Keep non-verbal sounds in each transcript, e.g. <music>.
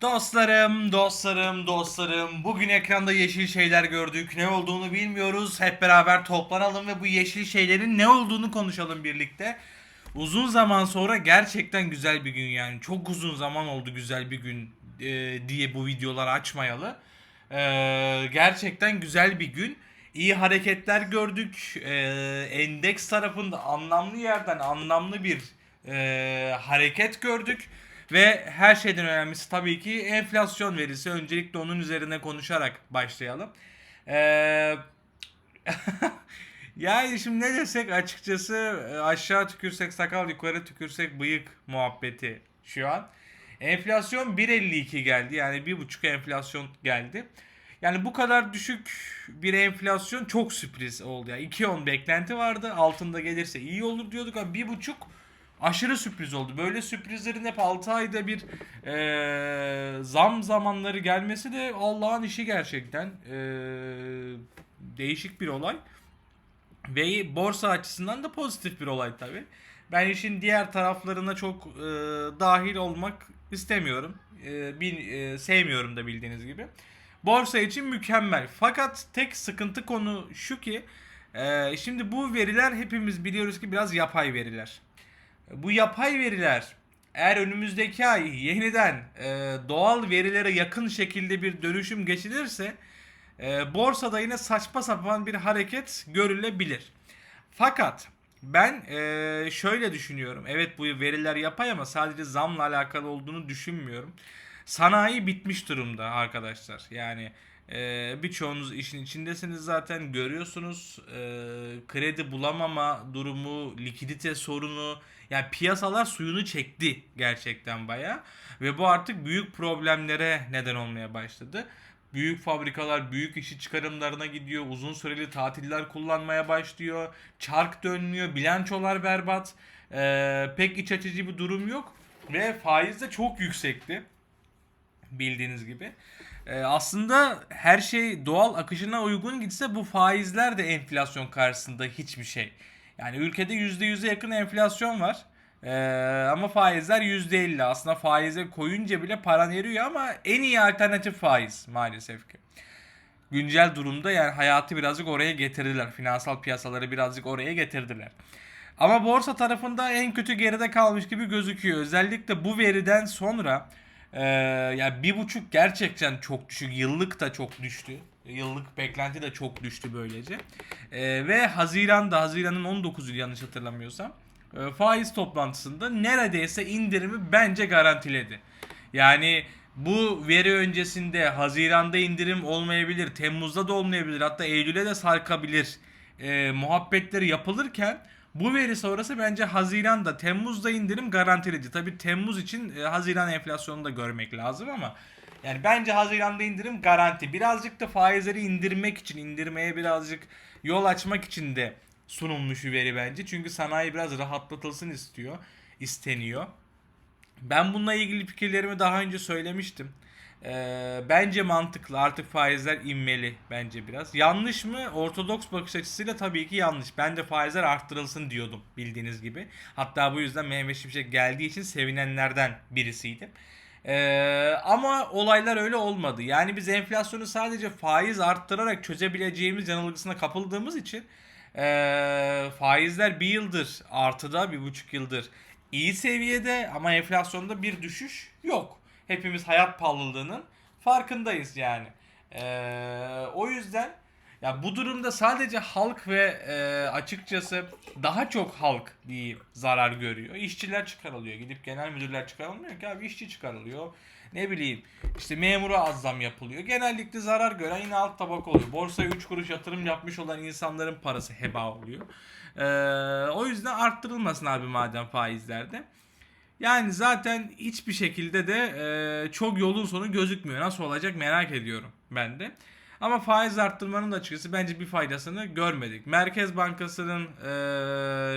Dostlarım, dostlarım, dostlarım. Bugün ekranda yeşil şeyler gördük. Ne olduğunu bilmiyoruz. Hep beraber toplanalım ve bu yeşil şeylerin ne olduğunu konuşalım birlikte. Uzun zaman sonra gerçekten güzel bir gün yani. Çok uzun zaman oldu güzel bir gün e, diye bu videoları açmayalı. E, gerçekten güzel bir gün. İyi hareketler gördük. E, endeks tarafında anlamlı yerden anlamlı bir e, hareket gördük. Ve her şeyden önemlisi tabii ki enflasyon verisi. Öncelikle onun üzerine konuşarak başlayalım. Ee, <laughs> yani şimdi ne desek açıkçası e, aşağı tükürsek sakal yukarı tükürsek bıyık muhabbeti şu an. Enflasyon 1.52 geldi yani bir buçuk enflasyon geldi. Yani bu kadar düşük bir enflasyon çok sürpriz oldu. Yani 2.10 beklenti vardı altında gelirse iyi olur diyorduk ama bir buçuk aşırı sürpriz oldu. Böyle sürprizlerin hep 6 ayda bir e, zam zamanları gelmesi de Allah'ın işi gerçekten. E, değişik bir olay. Ve borsa açısından da pozitif bir olay tabi. Ben işin diğer taraflarına çok e, dahil olmak istemiyorum. E, bil, e, sevmiyorum da bildiğiniz gibi. Borsa için mükemmel. Fakat tek sıkıntı konu şu ki e, şimdi bu veriler hepimiz biliyoruz ki biraz yapay veriler. Bu yapay veriler eğer önümüzdeki ay yeniden e, doğal verilere yakın şekilde bir dönüşüm geçilirse e, borsada yine saçma sapan bir hareket görülebilir. Fakat ben e, şöyle düşünüyorum. Evet bu veriler yapay ama sadece zamla alakalı olduğunu düşünmüyorum. Sanayi bitmiş durumda arkadaşlar. Yani e, birçoğunuz işin içindesiniz zaten görüyorsunuz. E, kredi bulamama durumu, likidite sorunu. Yani piyasalar suyunu çekti gerçekten baya. Ve bu artık büyük problemlere neden olmaya başladı. Büyük fabrikalar büyük işi çıkarımlarına gidiyor. Uzun süreli tatiller kullanmaya başlıyor. Çark dönmüyor. Bilançolar berbat. Ee, pek iç açıcı bir durum yok. Ve faiz de çok yüksekti. Bildiğiniz gibi. Ee, aslında her şey doğal akışına uygun gitse bu faizler de enflasyon karşısında hiçbir şey. Yani ülkede %100'e yakın enflasyon var. Ee, ama faizler %50. Aslında faize koyunca bile paran eriyor ama en iyi alternatif faiz maalesef ki. Güncel durumda yani hayatı birazcık oraya getirdiler. Finansal piyasaları birazcık oraya getirdiler. Ama borsa tarafında en kötü geride kalmış gibi gözüküyor. Özellikle bu veriden sonra e, yani bir buçuk gerçekten çok düşük. Yıllık da çok düştü. Yıllık beklenti de çok düştü böylece. E, ve Haziran'da, Haziran'ın 19'u yanlış hatırlamıyorsam e, faiz toplantısında neredeyse indirimi bence garantiledi. Yani bu veri öncesinde Haziran'da indirim olmayabilir, Temmuz'da da olmayabilir, hatta Eylül'e de sarkabilir e, muhabbetleri yapılırken bu veri sonrası bence Haziran'da, Temmuz'da indirim garantiledi. Tabi Temmuz için e, Haziran enflasyonunu da görmek lazım ama yani bence Haziran'da indirim garanti. Birazcık da faizleri indirmek için, indirmeye birazcık yol açmak için de sunulmuş bir veri bence. Çünkü sanayi biraz rahatlatılsın istiyor, isteniyor. Ben bununla ilgili fikirlerimi daha önce söylemiştim. Ee, bence mantıklı. Artık faizler inmeli bence biraz. Yanlış mı? Ortodoks bakış açısıyla tabii ki yanlış. Ben de faizler arttırılsın diyordum bildiğiniz gibi. Hatta bu yüzden Mehmet Şimşek geldiği için sevinenlerden birisiydim. Ee, ama olaylar öyle olmadı. Yani biz enflasyonu sadece faiz arttırarak çözebileceğimiz yanılgısına kapıldığımız için ee, faizler bir yıldır artıda bir buçuk yıldır iyi seviyede ama enflasyonda bir düşüş yok. Hepimiz hayat pahalılığının farkındayız yani. Ee, o yüzden ya bu durumda sadece halk ve e, açıkçası daha çok halk bir zarar görüyor. İşçiler çıkarılıyor. Gidip genel müdürler çıkarılmıyor ki abi işçi çıkarılıyor. Ne bileyim işte memura az zam yapılıyor. Genellikle zarar gören yine alt tabak oluyor. Borsaya 3 kuruş yatırım yapmış olan insanların parası heba oluyor. Ee, o yüzden arttırılmasın abi madem faizlerde. Yani zaten hiçbir şekilde de e, çok yolun sonu gözükmüyor. Nasıl olacak merak ediyorum ben de. Ama faiz arttırmanın da açıkçası bence bir faydasını görmedik. Merkez Bankası'nın e,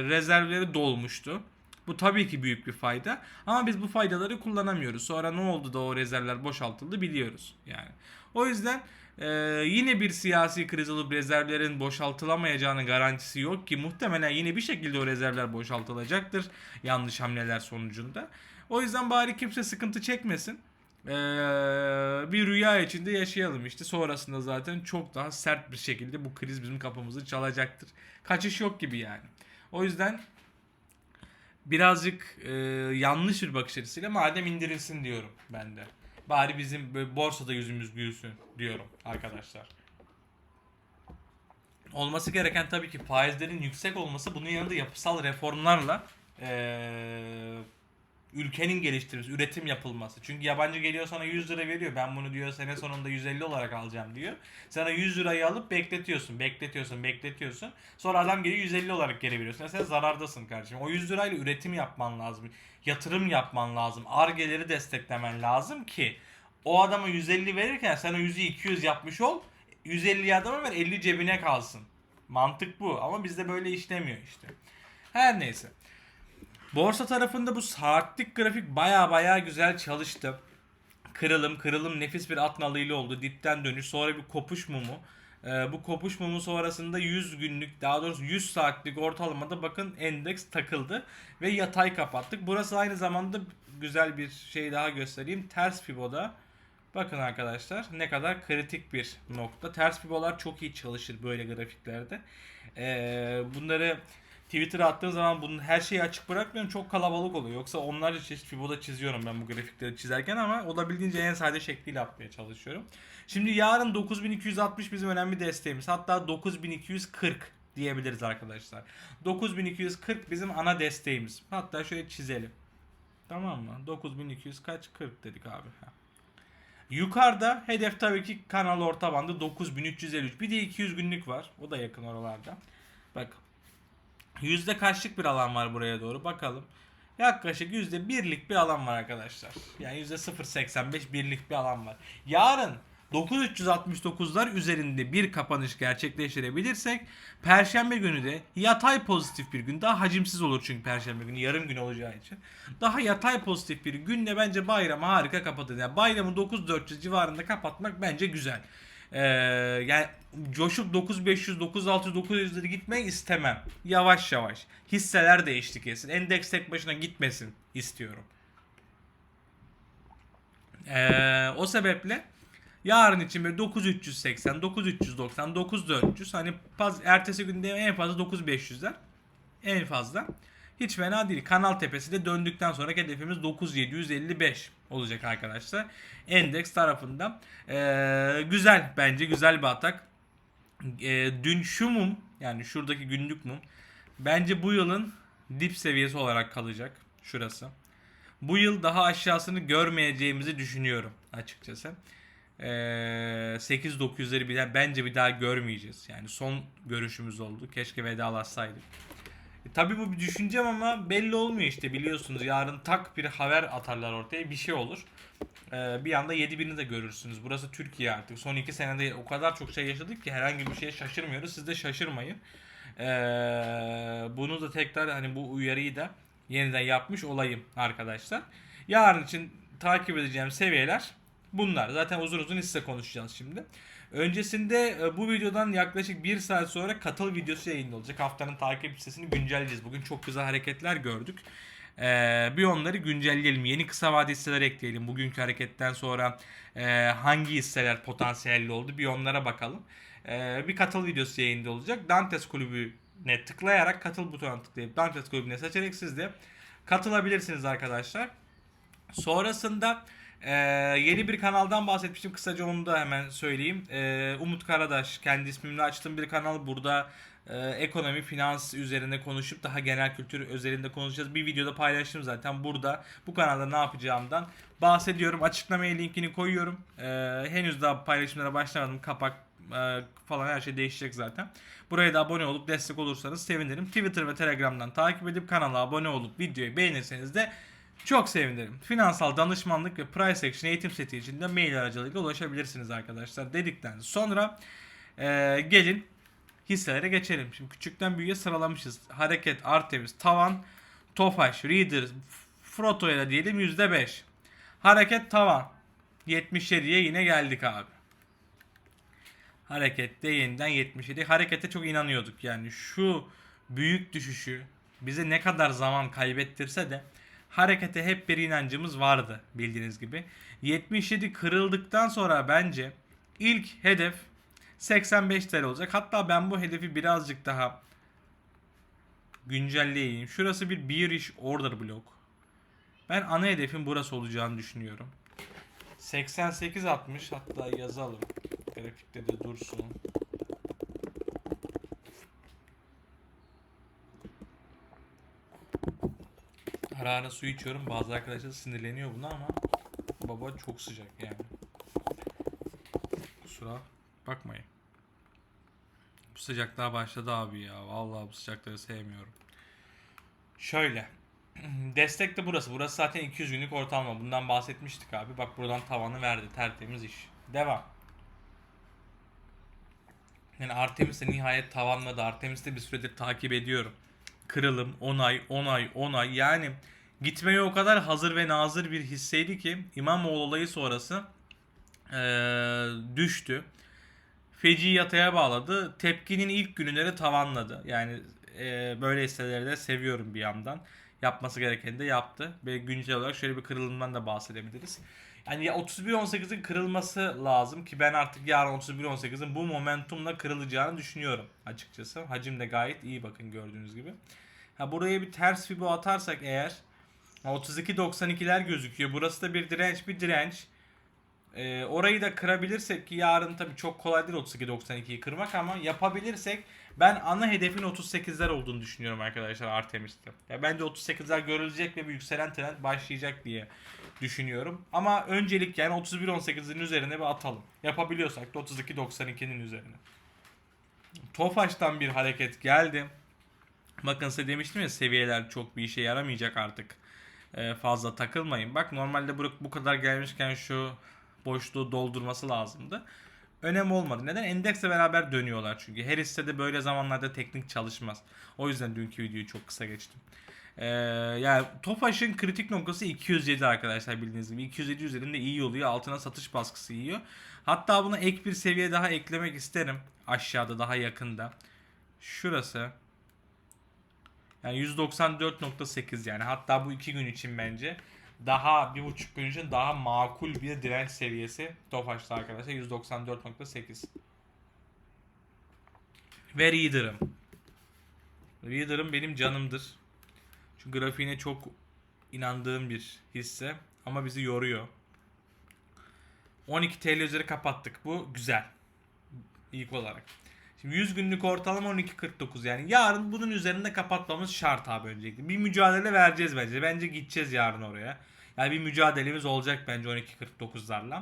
rezervleri dolmuştu. Bu tabii ki büyük bir fayda. Ama biz bu faydaları kullanamıyoruz. Sonra ne oldu da o rezervler boşaltıldı biliyoruz. Yani. O yüzden e, yine bir siyasi kriz olup rezervlerin boşaltılamayacağının garantisi yok ki muhtemelen yine bir şekilde o rezervler boşaltılacaktır yanlış hamleler sonucunda. O yüzden bari kimse sıkıntı çekmesin. Ee, bir rüya içinde yaşayalım işte. Sonrasında zaten çok daha sert bir şekilde bu kriz bizim kapımızı çalacaktır. Kaçış yok gibi yani. O yüzden birazcık e, yanlış bir bakış açısıyla madem indirilsin diyorum ben de. Bari bizim borsada yüzümüz gülsün diyorum arkadaşlar. Olması gereken tabii ki faizlerin yüksek olması bunun yanında yapısal reformlarla eee, ülkenin geliştirilmesi, üretim yapılması. Çünkü yabancı geliyor sana 100 lira veriyor. Ben bunu diyor sene sonunda 150 olarak alacağım diyor. Sana 100 lirayı alıp bekletiyorsun, bekletiyorsun, bekletiyorsun. Sonra adam geliyor 150 olarak geri veriyorsun. Sen zaradasın kardeşim. O 100 lirayla üretim yapman lazım. Yatırım yapman lazım. Argeleri desteklemen lazım ki o adama 150 verirken sen o 100'ü 200 yapmış ol. 150 adama ver 50 cebine kalsın. Mantık bu ama bizde böyle işlemiyor işte. Her neyse. Borsa tarafında bu saatlik grafik baya baya güzel çalıştı. Kırılım kırılım nefis bir at nalıyla oldu. Dipten dönüş sonra bir kopuş mumu. Ee, bu kopuş mumu sonrasında 100 günlük daha doğrusu 100 saatlik ortalamada bakın endeks takıldı ve yatay kapattık. Burası aynı zamanda güzel bir şey daha göstereyim. Ters Fibo'da bakın arkadaşlar ne kadar kritik bir nokta. Ters Fibo'lar çok iyi çalışır böyle grafiklerde. Ee, bunları Twitter'a attığım zaman bunun her şeyi açık bırakmıyorum. Çok kalabalık oluyor. Yoksa onlarca çeşit Fibo'da çiziyorum ben bu grafikleri çizerken ama olabildiğince en sade şekliyle atmaya çalışıyorum. Şimdi yarın 9260 bizim önemli desteğimiz. Hatta 9240 diyebiliriz arkadaşlar. 9240 bizim ana desteğimiz. Hatta şöyle çizelim. Tamam mı? 9200 kaç? 40 dedik abi. Ha. Yukarıda hedef tabii ki kanal orta bandı 9353. Bir de 200 günlük var. O da yakın oralarda. Bak Yüzde kaçlık bir alan var buraya doğru bakalım. Yaklaşık yüzde birlik bir alan var arkadaşlar. Yani yüzde 0.85 birlik bir alan var. Yarın 9369'lar üzerinde bir kapanış gerçekleştirebilirsek Perşembe günü de yatay pozitif bir gün daha hacimsiz olur çünkü Perşembe günü yarım gün olacağı için. Daha yatay pozitif bir günle bence bayramı harika kapatır. Yani bayramı 9400 civarında kapatmak bence güzel. Ee, yani coşup 9500, 9600, 900'leri gitmeyi istemem. Yavaş yavaş. Hisseler de eşlik etsin. Endeks tek başına gitmesin istiyorum. Ee, o sebeple yarın için böyle 9380, 9390, 9400 hani paz, ertesi günde en fazla 9500'ler. En fazla. Hiç fena değil. Kanal tepesi de döndükten sonra hedefimiz 9755 olacak arkadaşlar. Endeks tarafından. Ee, güzel bence güzel bir atak. Ee, dün şu mum yani şuradaki günlük mum bence bu yılın dip seviyesi olarak kalacak. Şurası. Bu yıl daha aşağısını görmeyeceğimizi düşünüyorum açıkçası. Ee, 8-900'leri bile bence bir daha görmeyeceğiz. Yani son görüşümüz oldu. Keşke vedalaşsaydık. E, tabii bu bir düşüncem ama belli olmuyor işte biliyorsunuz. Yarın tak bir haber atarlar ortaya bir şey olur. Ee, bir anda 7000'i de görürsünüz. Burası Türkiye artık. Son 2 senede o kadar çok şey yaşadık ki herhangi bir şeye şaşırmıyoruz. Siz de şaşırmayın. Ee, bunu da tekrar hani bu uyarıyı da yeniden yapmış olayım arkadaşlar. Yarın için takip edeceğim seviyeler bunlar. Zaten uzun uzun hisse konuşacağız şimdi. Öncesinde e, bu videodan yaklaşık 1 saat sonra katıl videosu yayında olacak. Haftanın takip listesini güncelleyeceğiz. Bugün çok güzel hareketler gördük. Ee, bir onları güncelleyelim. Yeni kısa vade hisseler ekleyelim. Bugünkü hareketten sonra e, hangi hisseler potansiyelli oldu bir onlara bakalım. Ee, bir katıl videosu yayında olacak. Dantes kulübüne tıklayarak katıl butonuna tıklayıp Dantes kulübüne seçerek siz de katılabilirsiniz arkadaşlar. Sonrasında ee, yeni bir kanaldan bahsetmiştim. Kısaca onu da hemen söyleyeyim. Ee, Umut Karadaş. Kendi ismimle açtığım bir kanal. Burada e, ekonomi, finans üzerine konuşup daha genel kültür üzerinde konuşacağız. Bir videoda paylaştım zaten. Burada bu kanalda ne yapacağımdan bahsediyorum. Açıklamaya linkini koyuyorum. Ee, henüz daha paylaşımlara başlamadım. Kapak e, falan her şey değişecek zaten. Buraya da abone olup destek olursanız sevinirim. Twitter ve Telegram'dan takip edip kanala abone olup videoyu beğenirseniz de çok sevinirim. Finansal danışmanlık ve price action eğitim seti için de mail aracılığıyla ulaşabilirsiniz arkadaşlar dedikten sonra e, gelin hisselere geçelim. Şimdi küçükten büyüğe sıralamışız. Hareket, Artemis, Tavan, Tofaş, Reader, Froto'ya da diyelim %5. Hareket tavan. 77'ye yine geldik abi. Harekette yeniden 77. Harekete çok inanıyorduk yani şu büyük düşüşü bize ne kadar zaman kaybettirse de harekete hep bir inancımız vardı bildiğiniz gibi. 77 kırıldıktan sonra bence ilk hedef 85 TL olacak. Hatta ben bu hedefi birazcık daha güncelleyeyim. Şurası bir bearish order blok. Ben ana hedefin burası olacağını düşünüyorum. 88 60 hatta yazalım. Grafikte de dursun. Ara su içiyorum. Bazı arkadaşlar sinirleniyor buna ama baba çok sıcak yani. Kusura bakmayın. Bu sıcaklar başladı abi ya. Vallahi bu sıcakları sevmiyorum. Şöyle. <clears throat> Destek de burası. Burası zaten 200 günlük ortalama. Bundan bahsetmiştik abi. Bak buradan tavanı verdi. Tertemiz iş. Devam. Yani Artemis de nihayet tavanladı. Artemis'i bir süredir takip ediyorum. Kırılım 10 ay, 10 ay, 10 ay. Yani gitmeye o kadar hazır ve nazır bir hisseydi ki İmamoğlu olayı sonrası eee, düştü. Feci yataya bağladı. Tepkinin ilk günleri tavanladı. Yani eee, böyle hisseleri de seviyorum bir yandan. Yapması gerekeni de yaptı. Ve güncel olarak şöyle bir kırılımdan da bahsedebiliriz. Yani ya 31.18'in kırılması lazım ki ben artık yarın 31.18'in bu momentumla kırılacağını düşünüyorum açıkçası. Hacim de gayet iyi bakın gördüğünüz gibi. Ha buraya bir ters fibo atarsak eğer 32.92'ler gözüküyor. Burası da bir direnç bir direnç. Ee, orayı da kırabilirsek ki yarın tabii çok kolay değil 32.92'yi kırmak ama yapabilirsek ben ana hedefin 38'ler olduğunu düşünüyorum arkadaşlar Artemis'te. Ya bence 38'ler görülecek ve bir yükselen trend başlayacak diye düşünüyorum. Ama öncelik yani 31.18'in üzerine bir atalım. Yapabiliyorsak da 32.92'nin üzerine. Tofaş'tan bir hareket geldi. Bakın size demiştim ya seviyeler çok bir işe yaramayacak artık. Ee, fazla takılmayın. Bak normalde bu, bu kadar gelmişken şu boşluğu doldurması lazımdı. Önem olmadı. Neden? Endeksle beraber dönüyorlar çünkü. Her hissede böyle zamanlarda teknik çalışmaz. O yüzden dünkü videoyu çok kısa geçtim. Ee, yani Tofaş'ın kritik noktası 207 arkadaşlar bildiğiniz gibi. 207 üzerinde iyi oluyor. Altına satış baskısı yiyor. Hatta buna ek bir seviye daha eklemek isterim. Aşağıda daha yakında. Şurası. Yani 194.8 yani. Hatta bu iki gün için bence daha bir buçuk gün için daha makul bir direnç seviyesi Tofaş'ta arkadaşlar. 194.8 ve Reader'ım. Reader'ım benim canımdır. Şu grafiğine çok inandığım bir hisse ama bizi yoruyor. 12 TL üzeri kapattık. Bu güzel. İlk olarak Şimdi 100 günlük ortalama 12.49 yani yarın bunun üzerinde kapatmamız şart abi öncelikle. Bir mücadele vereceğiz bence. Bence gideceğiz yarın oraya. Yani bir mücadelemiz olacak bence 12.49'larla.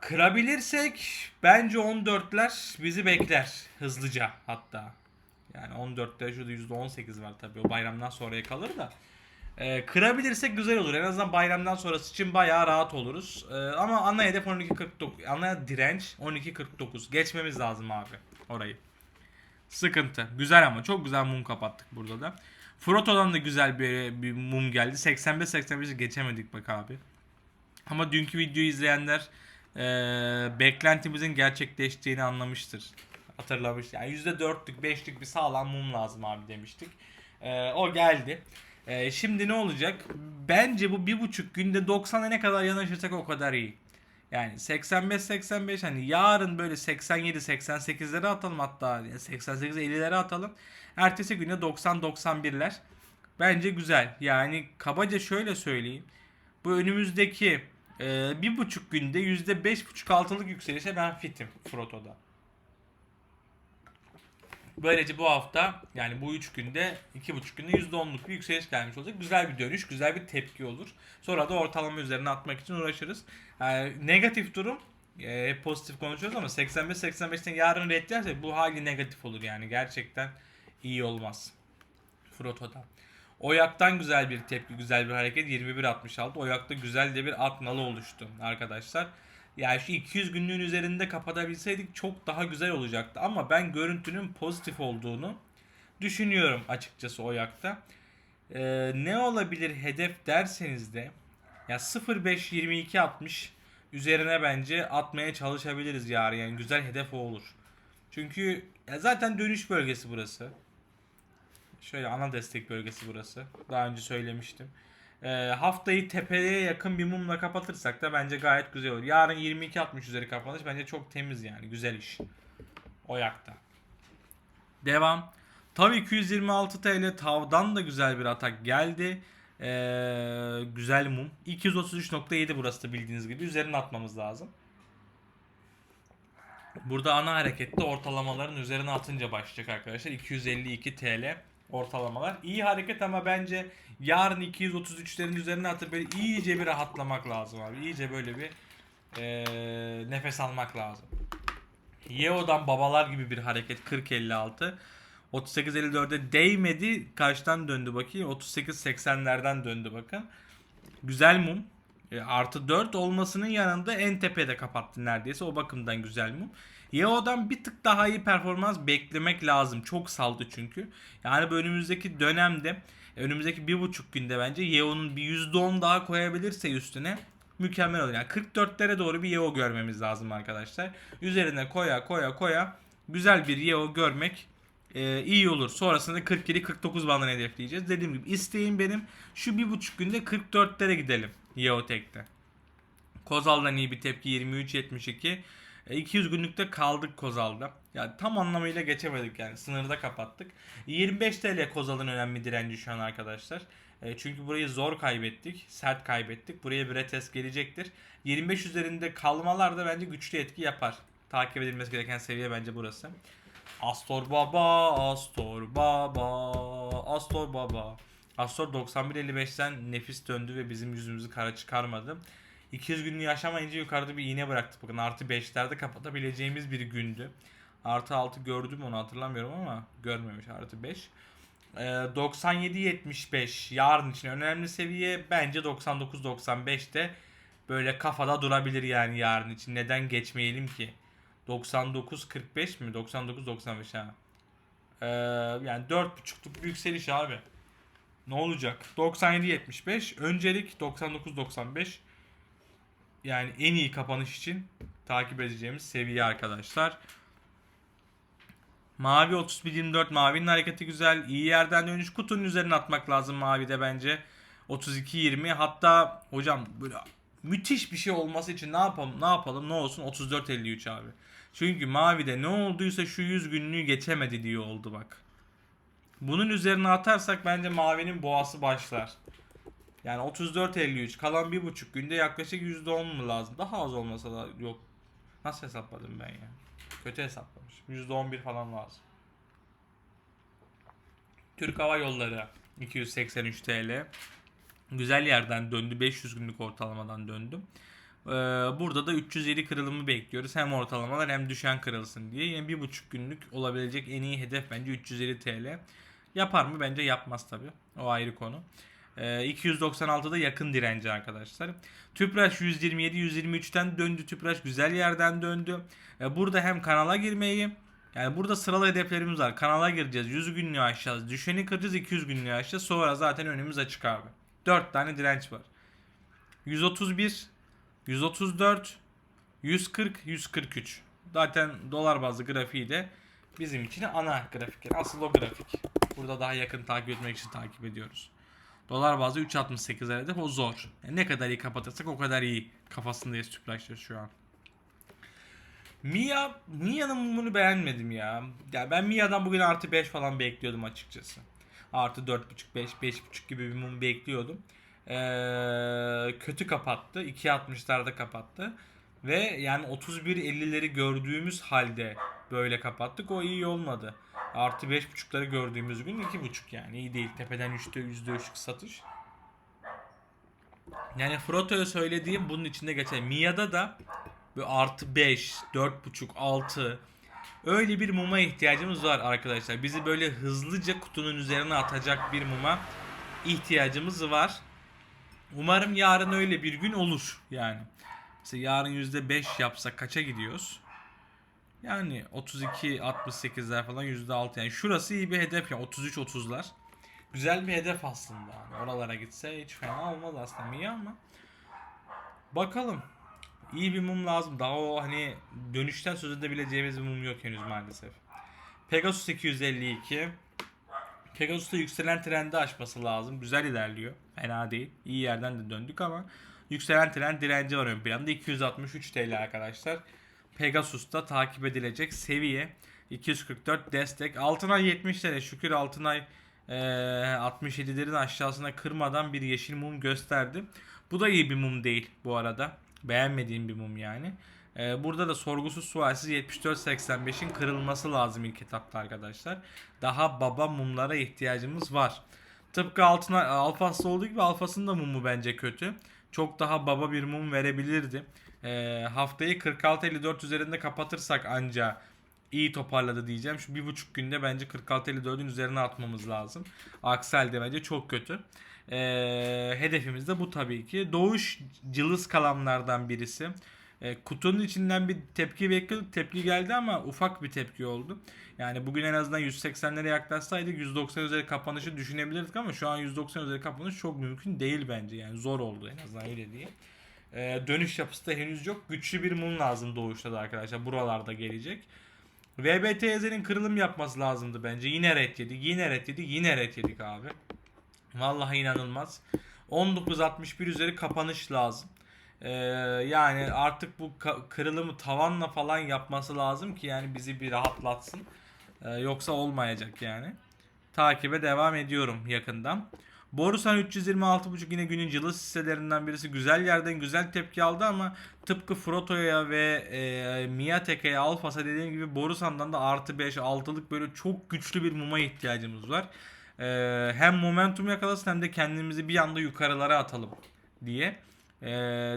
Kırabilirsek bence 14'ler bizi bekler hızlıca hatta. Yani 14'te şurada %18 var tabii o bayramdan sonraya kalır da. Ee, kırabilirsek güzel olur. En azından bayramdan sonrası için bayağı rahat oluruz. Ee, ama ana hedef 12.49. Ana direnç 12.49. Geçmemiz lazım abi orayı. Sıkıntı. Güzel ama çok güzel mum kapattık burada da. Froto'dan da güzel bir, bir mum geldi. 85-85'i geçemedik bak abi. Ama dünkü videoyu izleyenler e, beklentimizin gerçekleştiğini anlamıştır. Hatırlamış. Yani %4'lük 5'lik bir sağlam mum lazım abi demiştik. E, o geldi. E, şimdi ne olacak? Bence bu bir buçuk günde 90'a ne kadar yanaşırsak o kadar iyi. Yani 85-85 hani yarın böyle 87-88'lere atalım hatta 88-50'lere atalım. Ertesi günde 90-91'ler. Bence güzel. Yani kabaca şöyle söyleyeyim. Bu önümüzdeki e, bir buçuk günde yüzde beş buçuk altılık yükselişe ben fitim Froto'da. Böylece bu hafta yani bu 3 günde 2,5 günde %10'luk bir yükseliş gelmiş olacak. Güzel bir dönüş, güzel bir tepki olur. Sonra da ortalama üzerine atmak için uğraşırız. Yani negatif durum e, pozitif konuşuyoruz ama 85-85'ten yarın redderse bu hali negatif olur yani gerçekten iyi olmaz. Froto'da. Oyak'tan güzel bir tepki, güzel bir hareket. 21.66. Oyak'ta güzel de bir at nalı oluştu arkadaşlar. Yani şu 200 günlüğün üzerinde kapatabilseydik çok daha güzel olacaktı. Ama ben görüntünün pozitif olduğunu düşünüyorum açıkçası Oyak'ta. Ee, ne olabilir hedef derseniz de ya 05 60 üzerine bence atmaya çalışabiliriz yarın. Yani güzel hedef o olur. Çünkü ya zaten dönüş bölgesi burası. Şöyle ana destek bölgesi burası. Daha önce söylemiştim. Ee, haftayı tepeye yakın bir mumla kapatırsak da bence gayet güzel olur. Yarın 22.60 üzeri kapanış bence çok temiz yani. Güzel iş. O yakta. Devam. Tav 226 TL tavdan da güzel bir atak geldi. Ee, güzel mum. 233.7 burası da bildiğiniz gibi. Üzerine atmamız lazım. Burada ana harekette ortalamaların üzerine atınca başlayacak arkadaşlar. 252 TL ortalamalar. İyi hareket ama bence yarın 233'lerin üzerine atıp böyle iyice bir rahatlamak lazım abi. İyice böyle bir eee, nefes almak lazım. Yeo'dan babalar gibi bir hareket 40-56. 38-54'e değmedi. Kaçtan döndü bakayım. 38-80'lerden döndü bakın. Güzel mum. E, artı 4 olmasının yanında en tepede kapattı neredeyse. O bakımdan güzel mum. Yeo'dan bir tık daha iyi performans beklemek lazım. Çok saldı çünkü. Yani önümüzdeki dönemde önümüzdeki bir buçuk günde bence Yeo'nun bir %10 daha koyabilirse üstüne mükemmel olur. Yani 44'lere doğru bir Yeo görmemiz lazım arkadaşlar. Üzerine koya koya koya güzel bir Yeo görmek e, iyi olur. Sonrasında 47-49 bandını hedefleyeceğiz. Dediğim gibi isteğim benim şu bir buçuk günde 44'lere gidelim Yeo tekte. Kozal'dan iyi bir tepki 23.72. E, 200 günlükte kaldık Kozal'da. Yani tam anlamıyla geçemedik yani. Sınırda kapattık. 25 TL Kozal'ın önemli direnci şu an arkadaşlar. E, çünkü burayı zor kaybettik. Sert kaybettik. Buraya bir retest gelecektir. 25 üzerinde kalmalar da bence güçlü etki yapar. Takip edilmesi gereken seviye bence burası. Astor Baba, Astor Baba, Astor Baba. Astor 91.55'ten nefis döndü ve bizim yüzümüzü kara çıkarmadı. 200 günlüğü yaşamayınca yukarıda bir iğne bıraktık. Bakın artı 5'lerde kapatabileceğimiz bir gündü. Artı 6 gördüm onu hatırlamıyorum ama görmemiş artı 5. Ee, 97-75 yarın için önemli seviye bence 99-95'te böyle kafada durabilir yani yarın için. Neden geçmeyelim ki? 99-45 mi? 99-95 ha. Ee, yani 4.5'luk bir yükseliş abi. Ne olacak? 97-75 öncelik 99-95 yani en iyi kapanış için takip edeceğimiz seviye arkadaşlar. Mavi 31-24 mavinin hareketi güzel. İyi yerden dönüş kutunun üzerine atmak lazım mavide bence. 32-20 hatta hocam böyle müthiş bir şey olması için ne yapalım ne yapalım ne olsun 34-53 abi. Çünkü mavide ne olduysa şu 100 günlüğü geçemedi diye oldu bak. Bunun üzerine atarsak bence mavinin boğası başlar. Yani 34-53 kalan bir buçuk günde yaklaşık %10 mu lazım? Daha az olmasa da yok. Nasıl hesapladım ben ya? Kötü hesaplamışım. %11 falan lazım. Türk Hava Yolları 283 TL. Güzel yerden döndü. 500 günlük ortalamadan döndüm. Ee, burada da 307 kırılımı bekliyoruz. Hem ortalamalar hem düşen kırılsın diye. Yani bir buçuk günlük olabilecek en iyi hedef bence 350 TL. Yapar mı? Bence yapmaz tabi. O ayrı konu. Ee, 296'da yakın direnci arkadaşlar. Tüpraş 127-123'ten döndü. Tüpraş güzel yerden döndü. Ee, burada hem kanala girmeyi yani burada sıralı hedeflerimiz var. Kanala gireceğiz. 100 günlüğü aşacağız. Düşeni kıracağız. 200 günlüğü aşacağız. Sonra zaten önümüz açık abi. 4 tane direnç var. 131 134 140 143. Zaten dolar bazlı grafiği de bizim için ana grafik. Asıl o grafik. Burada daha yakın takip etmek için takip ediyoruz. Dolar bazlı 3.68 hedef o zor. Yani ne kadar iyi kapatırsak o kadar iyi kafasındayız Tüpraş'ta şu an. Mia, Mia'nın mumunu beğenmedim ya. Ya ben Mia'dan bugün artı 5 falan bekliyordum açıkçası. Artı 4.5 5 5.5 gibi bir mum bekliyordum. Ee, kötü kapattı. 2.60'larda kapattı. Ve yani 31.50'leri gördüğümüz halde böyle kapattık. O iyi olmadı. Artı 5.5'ları gördüğümüz gün 2.5 yani iyi değil. Tepeden 3'te %3 satış. Yani Froto'ya söylediğim bunun içinde geçer. Mia'da da böyle artı 5, 4.5, 6 öyle bir muma ihtiyacımız var arkadaşlar. Bizi böyle hızlıca kutunun üzerine atacak bir muma ihtiyacımız var. Umarım yarın öyle bir gün olur yani. Mesela yarın %5 yapsak kaça gidiyoruz? Yani 32 68'ler falan %6 yani şurası iyi bir hedef ya 33 30'lar. Güzel bir hedef aslında. Yani oralara gitse hiç fena olmaz aslında iyi ama bakalım. İyi bir mum lazım. Daha o hani dönüşten söz edebileceğimiz bir mum yok henüz maalesef. Pegasus 252 Pegasus'ta yükselen trendi aşması lazım. Güzel ilerliyor. Fena değil. İyi yerden de döndük ama yükselen trend direnci var ön planda. 263 TL arkadaşlar. Pegasus'ta takip edilecek seviye. 244 destek. Altınay 70 TL. Şükür Altınay eee 67'lerin aşağısına kırmadan bir yeşil mum gösterdi. Bu da iyi bir mum değil bu arada. Beğenmediğim bir mum yani. Ee, burada da sorgusuz sualsiz 74.85'in kırılması lazım ilk etapta arkadaşlar. Daha baba mumlara ihtiyacımız var. Tıpkı altına alfası olduğu gibi alfasının da mumu bence kötü. Çok daha baba bir mum verebilirdi. Ee, haftayı 46.54 üzerinde kapatırsak anca iyi toparladı diyeceğim. Şu bir buçuk günde bence 46.54'ün üzerine atmamız lazım. Aksi halde bence çok kötü. Ee, hedefimiz de bu tabii ki. Doğuş cılız kalanlardan birisi. E, kutunun içinden bir tepki bekliyorduk. Tepki geldi ama ufak bir tepki oldu. Yani bugün en azından 180'lere yaklaşsaydık 190 üzeri kapanışı düşünebilirdik ama şu an 190 üzeri kapanış çok mümkün değil bence. Yani zor oldu en azından öyle diyeyim. E, dönüş yapısı da henüz yok. Güçlü bir mum lazım doğuşta da arkadaşlar. Buralarda gelecek. VBTZ'nin kırılım yapması lazımdı bence. Yine red yedik, yine red yedik, yine red yedik abi. Vallahi inanılmaz. 19.61 üzeri kapanış lazım. Ee, yani artık bu kırılımı tavanla falan yapması lazım ki yani bizi bir rahatlatsın. Ee, yoksa olmayacak yani. Takibe devam ediyorum yakından. Borusan 326.5 yine günün cılız hisselerinden birisi. Güzel yerden güzel tepki aldı ama tıpkı Froto'ya ve e, Miateke'ye Alfas'a dediğim gibi Borusan'dan da artı 5 altılık böyle çok güçlü bir muma ihtiyacımız var. Ee, hem momentum yakalasın hem de kendimizi bir anda yukarılara atalım diye. Ee,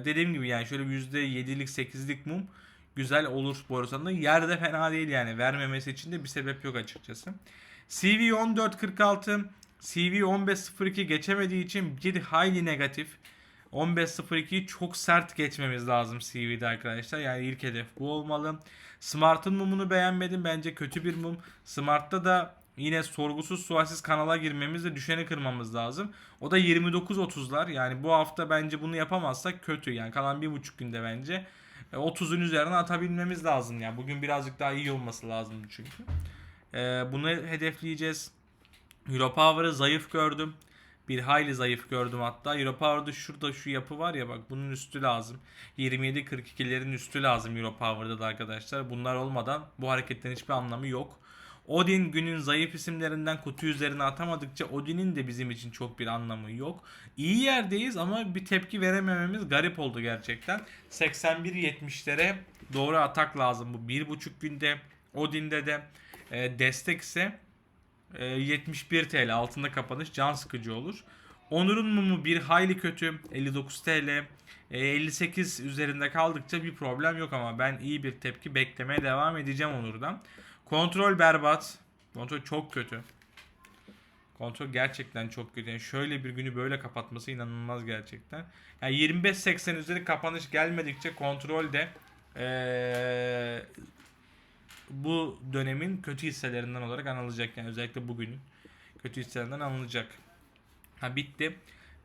dediğim gibi yani şöyle %7'lik 8'lik mum güzel olur Borusan'da. Yerde fena değil yani. Vermemesi için de bir sebep yok açıkçası. CV 1446 CV 1502 geçemediği için bir hayli negatif. 15.02'yi çok sert geçmemiz lazım CV'de arkadaşlar. Yani ilk hedef bu olmalı. Smart'ın mumunu beğenmedim. Bence kötü bir mum. Smart'ta da yine sorgusuz sualsiz kanala girmemiz ve düşeni kırmamız lazım. O da 29-30'lar. Yani bu hafta bence bunu yapamazsak kötü. Yani kalan bir buçuk günde bence e, 30'un üzerine atabilmemiz lazım. Yani bugün birazcık daha iyi olması lazım çünkü. Ee, bunu hedefleyeceğiz. Europower'ı zayıf gördüm. Bir hayli zayıf gördüm hatta. Europower'da şurada şu yapı var ya bak bunun üstü lazım. 27-42'lerin üstü lazım Europower'da da arkadaşlar. Bunlar olmadan bu hareketten hiçbir anlamı yok. Odin günün zayıf isimlerinden kutu üzerine atamadıkça Odin'in de bizim için çok bir anlamı yok. İyi yerdeyiz ama bir tepki veremememiz garip oldu gerçekten. 81-70'lere doğru atak lazım bu bir buçuk günde. Odin'de de e, destek ise e, 71 TL altında kapanış can sıkıcı olur. Onur'un mumu bir hayli kötü 59 TL. E, 58 üzerinde kaldıkça bir problem yok ama ben iyi bir tepki beklemeye devam edeceğim Onur'dan. Kontrol berbat. Kontrol çok kötü. Kontrol gerçekten çok kötü. Yani şöyle bir günü böyle kapatması inanılmaz gerçekten. Yani 25-80 üzeri kapanış gelmedikçe kontrol de ee, bu dönemin kötü hisselerinden olarak anılacak. Yani özellikle bugünün kötü hisselerinden anılacak. Ha bitti.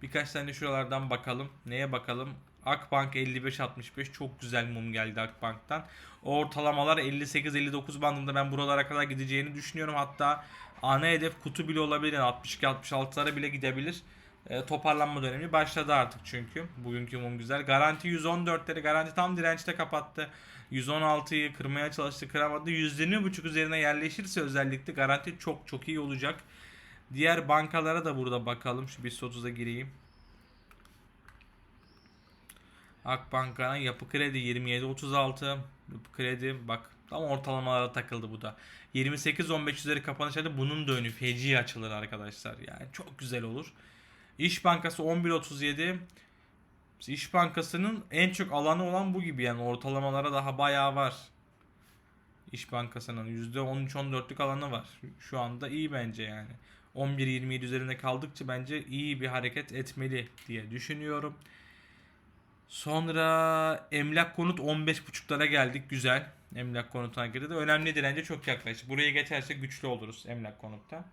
Birkaç tane şuralardan bakalım. Neye bakalım? Akbank 55-65 çok güzel mum geldi Akbank'tan. Ortalamalar 58-59 bandında ben buralara kadar gideceğini düşünüyorum. Hatta ana hedef kutu bile olabilir. Yani 62-66'lara bile gidebilir. E, toparlanma dönemi başladı artık çünkü. Bugünkü mum güzel. Garanti 114'leri garanti tam dirençte kapattı. 116'yı kırmaya çalıştı kıramadı. %20.5 üzerine yerleşirse özellikle garanti çok çok iyi olacak. Diğer bankalara da burada bakalım. Şu BIST 30'a gireyim. Akbank'ın yapı kredi 27.36 yapı kredi bak tam ortalamalara takıldı bu da. 28-15 üzeri kapanış hadi bunun da önü feci açılır arkadaşlar. Yani çok güzel olur. İş Bankası 11.37 İş Bankası'nın en çok alanı olan bu gibi yani ortalamalara daha bayağı var. İş Bankası'nın %13-14'lük alanı var. Şu anda iyi bence yani. 11-27 üzerinde kaldıkça bence iyi bir hareket etmeli diye düşünüyorum. Sonra emlak konut 15.5'lara geldik. Güzel. Emlak konut hareketi önemli dirence çok yaklaşık. Buraya geçerse güçlü oluruz emlak konutta.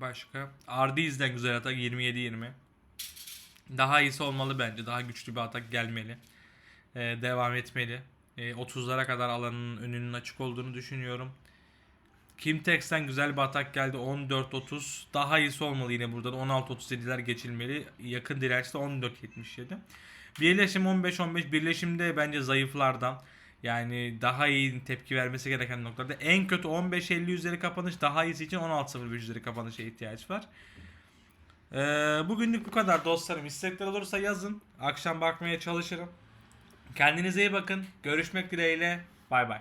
Başka. Ardiz'den güzel atak 27-20. Daha iyisi olmalı bence. Daha güçlü bir atak gelmeli. Ee, devam etmeli. E, 30'lara kadar alanın önünün açık olduğunu düşünüyorum. Kimtex'ten güzel bir atak geldi. 14-30. Daha iyisi olmalı yine buradan. 16-37'ler geçilmeli. Yakın dirençte 14-77. Birleşim 15-15. Birleşimde bence zayıflardan. Yani daha iyi tepki vermesi gereken noktalarda. En kötü 15-50 üzeri kapanış. Daha iyisi için 16-05 üzeri kapanışa ihtiyaç var. Ee, bugünlük bu kadar dostlarım. İstekler olursa yazın. Akşam bakmaya çalışırım. Kendinize iyi bakın. Görüşmek dileğiyle. Bay bay.